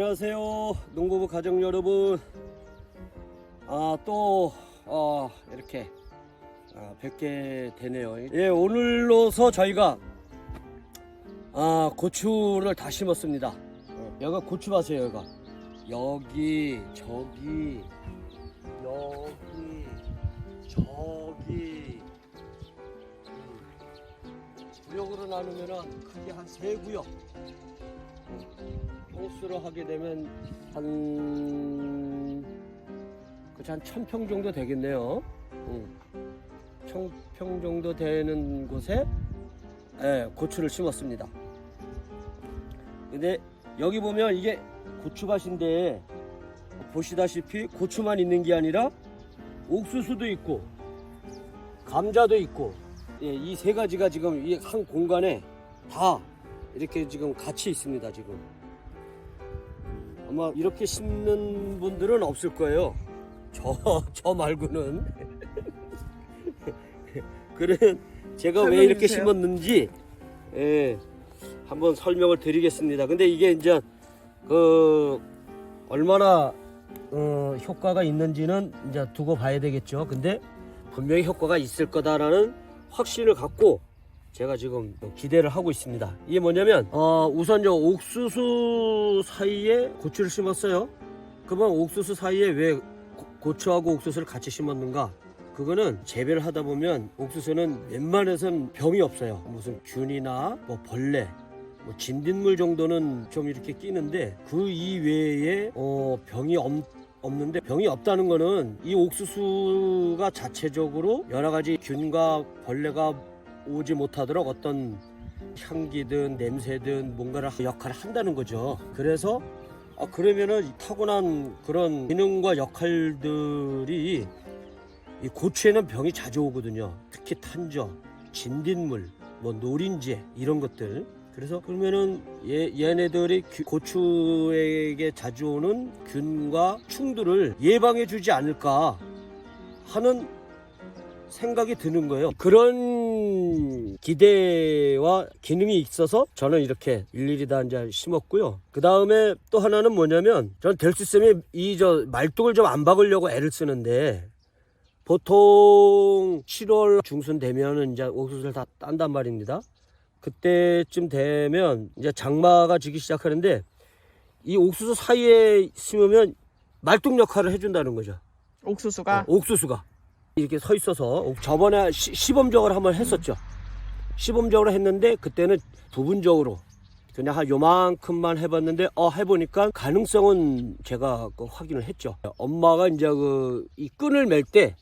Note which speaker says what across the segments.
Speaker 1: 안녕하세요 농부부 가족 여러분. 아또 어, 이렇게 아, 뵙게 되네요. 예 오늘로서 저희가 아 고추를 다 심었습니다. 어, 여기가 고추밭이에요 여기가. 여기 저기 여기 저기. 음. 구역으로 나누면은 크게 한 세 구역 호수로 하게 되면 한, 그치, 한 천 평 정도 되겠네요. 응. 천평 정도 되는 곳에, 예, 고추를 심었습니다. 근데 여기 보면 이게 고추밭인데, 보시다시피 고추만 있는 게 아니라 옥수수도 있고, 감자도 있고, 예, 이 세 가지가 지금 이 한 공간에 다 이렇게 지금 같이 있습니다, 지금. 아마 이렇게 심는 분들은 없을 거예요. 저, 저 말고는. 그는 제가 왜 이렇게
Speaker 2: 주세요.
Speaker 1: 심었는지, 예, 한번 설명을 드리겠습니다. 근데 이게 이제, 그, 얼마나, 어, 효과가 있는지는 이제 두고 봐야 되겠죠. 근데 분명히 효과가 있을 거다라는 확신을 갖고 제가 지금 기대를 하고 있습니다. 이게 뭐냐면 어, 우선 저 옥수수 사이에 고추를 심었어요. 그러면 옥수수 사이에 왜 고- 고추하고 옥수수를 같이 심었는가? 그거는 재배를 하다 보면 옥수수는 웬만해선 병이 없어요. 무슨 균이나 뭐 벌레, 뭐 진딧물 정도는 좀 이렇게 끼는데 그 이외에 어, 병이 없, 없는데 병이 없다는 거는 이 옥수수가 자체적으로 여러 가지 균과 벌레가 오지 못하도록 어떤 향기든 냄새든 뭔가를 역할을 한다는 거죠. 그래서 아, 그러면은 이 타고난 그런 기능과 역할들이 이 고추에는 병이 자주 오거든요. 특히 탄저, 진딧물, 뭐 노린재 이런 것들. 그래서 그러면은 얘, 얘네들이 규- 고추에게 자주 오는 균과 충돌을 예방해 주지 않을까 하는 생각이 드는 거예요. 그런 기대와 기능이 있어서 저는 이렇게 일일이 다 이제 심었고요. 그 다음에 또 하나는 뭐냐면 저는 될수 있으면 이저 말뚝을 좀 안 박으려고 애를 쓰는데 보통 7월 중순 되면은 이제 옥수수를 다 딴단 말입니다. 그때쯤 되면 이제 장마가 지기 시작하는데 이 옥수수 사이에 심으면 말뚝 역할을 해준다는 거죠.
Speaker 2: 옥수수가
Speaker 1: 어, 옥수수가 이렇게 서 있어서 옥- 저번에 시, 시범적으로 한번 했었죠. 시범적으로 했는데 그때는 부분적으로 그냥 한 요만큼만 해봤는데 어 해보니까 가능성은 제가 그 확인을 했죠. 엄마가 이제 그 이 끈을 맬 때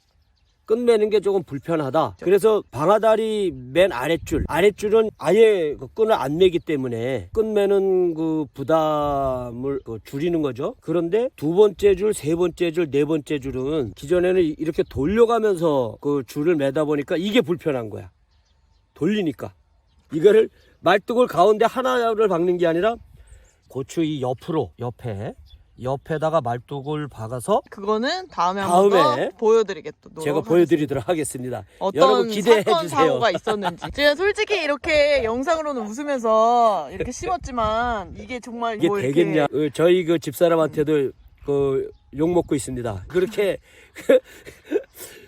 Speaker 1: 끈매는 게 조금 불편하다. 그래서 방아다리 맨 아랫줄, 아랫줄은 아예 그 끈을 안 매기 때문에 끈매는 그 부담을 그 줄이는 거죠. 그런데 두 번째 줄, 세 번째 줄, 네 번째 줄은 기존에는 이렇게 돌려가면서 그 줄을 매다 보니까 이게 불편한 거야. 돌리니까. 이거를 말뚝을 가운데 하나를 박는 게 아니라 고추 이 옆으로, 옆에, 옆에다가 말뚝을 박아서
Speaker 2: 그거는 다음에
Speaker 1: 다음에
Speaker 2: 더 보여드리겠다.
Speaker 1: 제가 보여드리도록 하겠습니다.
Speaker 2: 어떤
Speaker 1: 여러분 기대해
Speaker 2: 사건
Speaker 1: 주세요.
Speaker 2: 사고가 있었는지. 제가 솔직히 이렇게 영상으로는 웃으면서 이렇게 심었지만 이게 정말
Speaker 1: 이게
Speaker 2: 뭐 이렇게
Speaker 1: 되겠냐? 어, 저희 그 집사람한테도 그 욕 먹고 있습니다. 그렇게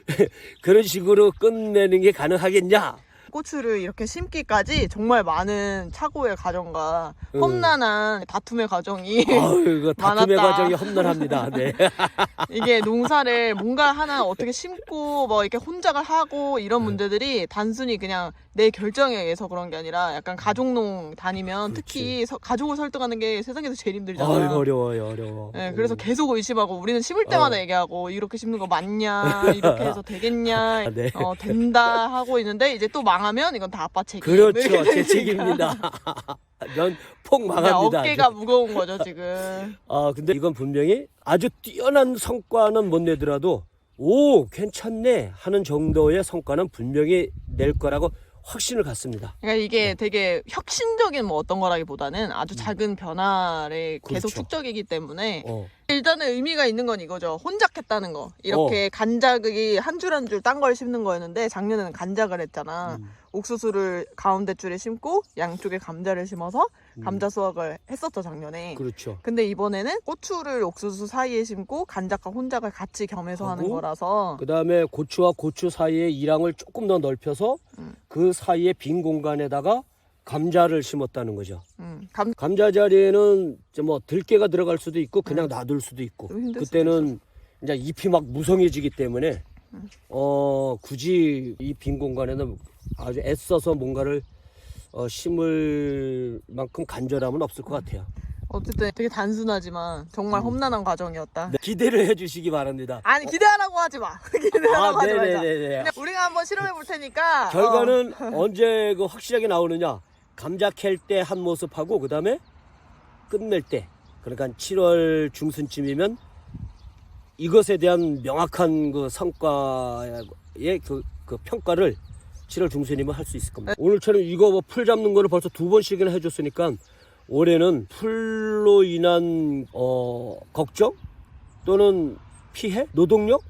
Speaker 1: 그런 식으로 끝내는 게 가능하겠냐?
Speaker 2: 고추를 이렇게 심기까지 정말 많은 착오의 과정과
Speaker 1: 음.
Speaker 2: 험난한 다툼의 과정이
Speaker 1: 아유, 그 다툼의
Speaker 2: 많았다.
Speaker 1: 과정이 험난합니다. 네.
Speaker 2: 이게 농사를 뭔가 하나 어떻게 심고 뭐 이렇게 혼작을 하고 이런
Speaker 1: 네.
Speaker 2: 문제들이 단순히 그냥 내 결정에 의해서 그런 게 아니라 약간 가족농 다니면. 특히 서- 가족을 설득하는 게 세상에서 제일 힘들잖아.
Speaker 1: 아유, 어려워요, 어려워.
Speaker 2: 네, 그래서 계속 의심하고 우리는 심을 때마다
Speaker 1: 어.
Speaker 2: 얘기하고 이렇게 심는 거 맞냐 이렇게 해서 되겠냐
Speaker 1: 아, 네.
Speaker 2: 어 된다 하고 있는데 이제 또 망하면 이건 다 아빠 책임
Speaker 1: 그렇죠, 제
Speaker 2: 되니까.
Speaker 1: 책임입니다. 넌폭
Speaker 2: 네,
Speaker 1: 망합니다.
Speaker 2: 어깨가 무거운 거죠 지금
Speaker 1: 아, 근데 이건 분명히 아주 뛰어난 성과는 못 내더라도 오, 괜찮네 하는 정도의 성과는 분명히 낼 거라고 확신을 갖습니다.
Speaker 2: 그러니까 이게 되게 혁신적인 뭐 어떤 거라기보다는 아주 작은 변화를 계속
Speaker 1: 음. 그렇죠.
Speaker 2: 축적이기 때문에
Speaker 1: 어.
Speaker 2: 일단은 의미가 있는 건 이거죠. 혼작했다는 거. 이렇게 간작이 한 줄 한 줄 딴 걸 심는 거였는데 작년에는 간작을 했잖아.
Speaker 1: 음.
Speaker 2: 옥수수를 가운데 줄에 심고 양쪽에 감자를 심어서 감자 수확을 했었죠 작년에.
Speaker 1: 그렇죠.
Speaker 2: 근데 이번에는 고추를 옥수수 사이에 심고 간작과 혼작을 같이 겸해서 하는
Speaker 1: 하고
Speaker 2: 거라서
Speaker 1: 그 다음에 고추와 고추 사이에 이랑을 조금 더 넓혀서
Speaker 2: 음.
Speaker 1: 그 사이에 빈 공간에다가 감자를 심었다는 거죠.
Speaker 2: 음, 감
Speaker 1: 감자 자리에는 이제 뭐 들깨가 들어갈 수도 있고 그냥
Speaker 2: 음.
Speaker 1: 놔둘 수도 있고
Speaker 2: 좀 힘들 수도
Speaker 1: 그때는 이제 잎이 막 무성해지기 때문에
Speaker 2: 음.
Speaker 1: 어 굳이 이 빈 공간에는 아주 애써서 뭔가를 어, 심을 만큼 간절함은 없을 것 같아요.
Speaker 2: 어쨌든 되게 단순하지만 정말
Speaker 1: 음.
Speaker 2: 험난한 과정이었다.
Speaker 1: 네, 기대를 해주시기 바랍니다.
Speaker 2: 아니 기대하라고 하지 마. 기대하라고 하지 말자.
Speaker 1: 아, 네네네.
Speaker 2: 그냥 우리가 한번 실험해 볼 테니까.
Speaker 1: 결과는 언제 그 확실하게 나오느냐? 감자 캘 때 한 모습하고 그 다음에 끝낼 때 그러니까 7월 중순쯤이면 이것에 대한 명확한 그 성과의 그, 그 평가를 7월 중순이면 할 수 있을 겁니다. 오늘처럼 이거 뭐 풀 잡는 거를 벌써 두 번씩이나 해줬으니까 올해는 풀로 인한 어, 걱정 또는 피해, 노동력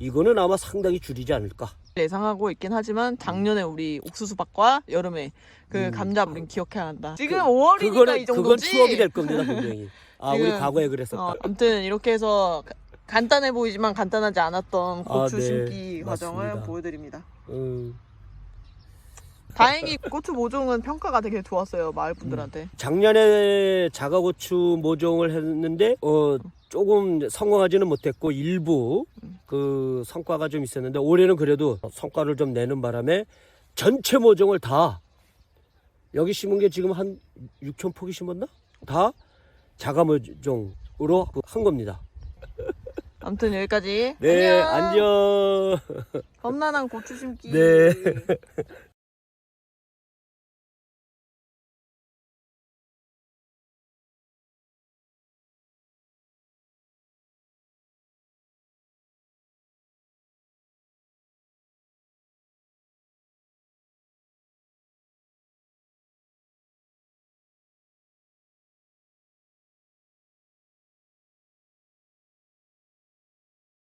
Speaker 1: 이거는 아마 상당히 줄이지 않을까.
Speaker 2: 예상하고 있긴 하지만 작년에 우리 옥수수밭과 여름에 그
Speaker 1: 음.
Speaker 2: 감자 우린 기억해야 한다. 지금
Speaker 1: 그-
Speaker 2: 5월이니까
Speaker 1: 그거는
Speaker 2: 이 정도지.
Speaker 1: 그건 추억이 될 겁니다 분명히. 아 우리
Speaker 2: 지금,
Speaker 1: 과거에 그랬었다.
Speaker 2: 어, 아무튼 이렇게 해서 가- 간단해 보이지만 간단하지 않았던 고추
Speaker 1: 아, 네.
Speaker 2: 심기 과정을
Speaker 1: 맞습니다.
Speaker 2: 보여드립니다.
Speaker 1: 음,
Speaker 2: 다행히 고추 모종은 평가가 되게 좋았어요 마을 분들한테.
Speaker 1: 작년에 자가고추 모종을 했는데 어 조금 성공하지는 못했고 일부 그 성과가 좀 있었는데 올해는 그래도 성과를 좀 내는 바람에 전체 모종을 다 여기 심은 게 지금 한 6천 포기 심었나? 다 자가 모종으로 한 겁니다.
Speaker 2: 아무튼 여기까지.
Speaker 1: 네,
Speaker 2: 안녕.
Speaker 1: 안녕.
Speaker 2: 험난한 고추 심기.
Speaker 1: 네.